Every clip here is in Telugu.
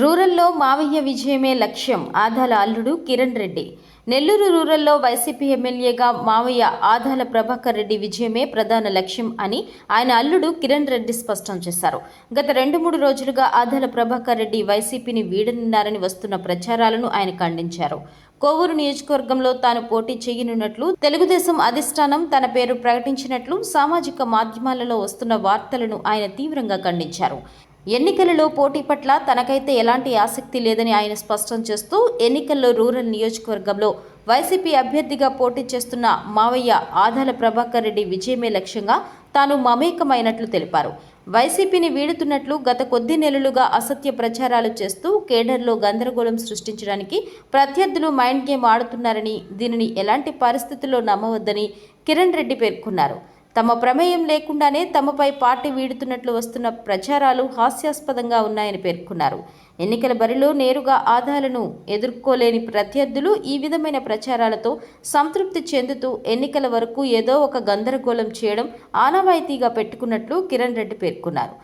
రూరల్లో మావయ్య విజయమే లక్ష్యం ఆదాల అల్లుడు కిరణ్ రెడ్డి. నెల్లూరు రూరల్లో వైసీపీ ఎమ్మెల్యేగా మావయ్య ఆదాల ప్రభాకర్ రెడ్డి విజయమే ప్రధాన లక్ష్యం అని ఆయన అల్లుడు కిరణ్ రెడ్డి స్పష్టం చేశారు. గత రెండు మూడు రోజులుగా ఆదాల ప్రభాకర్ రెడ్డి వైసీపీని వీడనున్నారని వస్తున్న ప్రచారాలను ఆయన ఖండించారు. కోవూరు నియోజకవర్గంలో తాను పోటీ చేయనున్నట్లు తెలుగుదేశం అధిష్టానం తన పేరు ప్రకటించినట్లు సామాజిక మాధ్యమాలలో వస్తున్న వార్తలను ఆయన తీవ్రంగా ఖండించారు. ఎన్నికలలో పోటీ పట్ల తనకైతే ఎలాంటి ఆసక్తి లేదని ఆయన స్పష్టం చేస్తూ ఎన్నికల్లో రూరల్ నియోజకవర్గంలో వైసీపీ అభ్యర్థిగా పోటీ చేస్తున్న మావయ్య ఆదాల ప్రభాకర్ రెడ్డి విజయమే లక్ష్యంగా తాను మమేకమైనట్లు తెలిపారు. వైసీపీని వీడుతున్నట్లు గత కొద్ది నెలలుగా అసత్య ప్రచారాలు చేస్తూ కేడర్లో గందరగోళం సృష్టించడానికి ప్రత్యర్థులు మైండ్ గేమ్ ఆడుతున్నారని దీనిని ఎలాంటి పరిస్థితుల్లో నమ్మవద్దని కిరణ్ రెడ్డి పేర్కొన్నారు. తమ ప్రమేయం లేకుండానే తమపై పార్టీ వీడుతున్నట్లు వస్తున్న ప్రచారాలు హాస్యాస్పదంగా ఉన్నాయని పేర్కొన్నారు. ఎన్నికల బరిలో నేరుగా ఆదాలను ఎదుర్కోలేని ప్రత్యర్థులు ఈ విధమైన ప్రచారాలతో సంతృప్తి చెందుతూ ఎన్నికల వరకు ఏదో ఒక గందరగోళం చేయడం ఆనవాయితీగా పెట్టుకున్నట్లు కిరణ్ రెడ్డి పేర్కొన్నారు.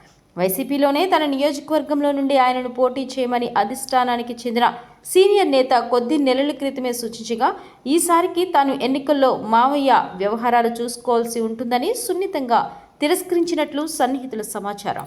వైసీపీలోనే తన నియోజకవర్గంలో నుండి ఆయనను పోటీ చేయమని అధిష్టానానికి చెందిన సీనియర్ నేత కొద్ది నెలల క్రితమే సూచించగా ఈసారికి తాను ఎన్నికల్లో మావయ్య వ్యవహారాలు చూసుకోవాల్సి ఉంటుందని సున్నితంగా తిరస్కరించినట్లు సన్నిహితుల సమాచారం.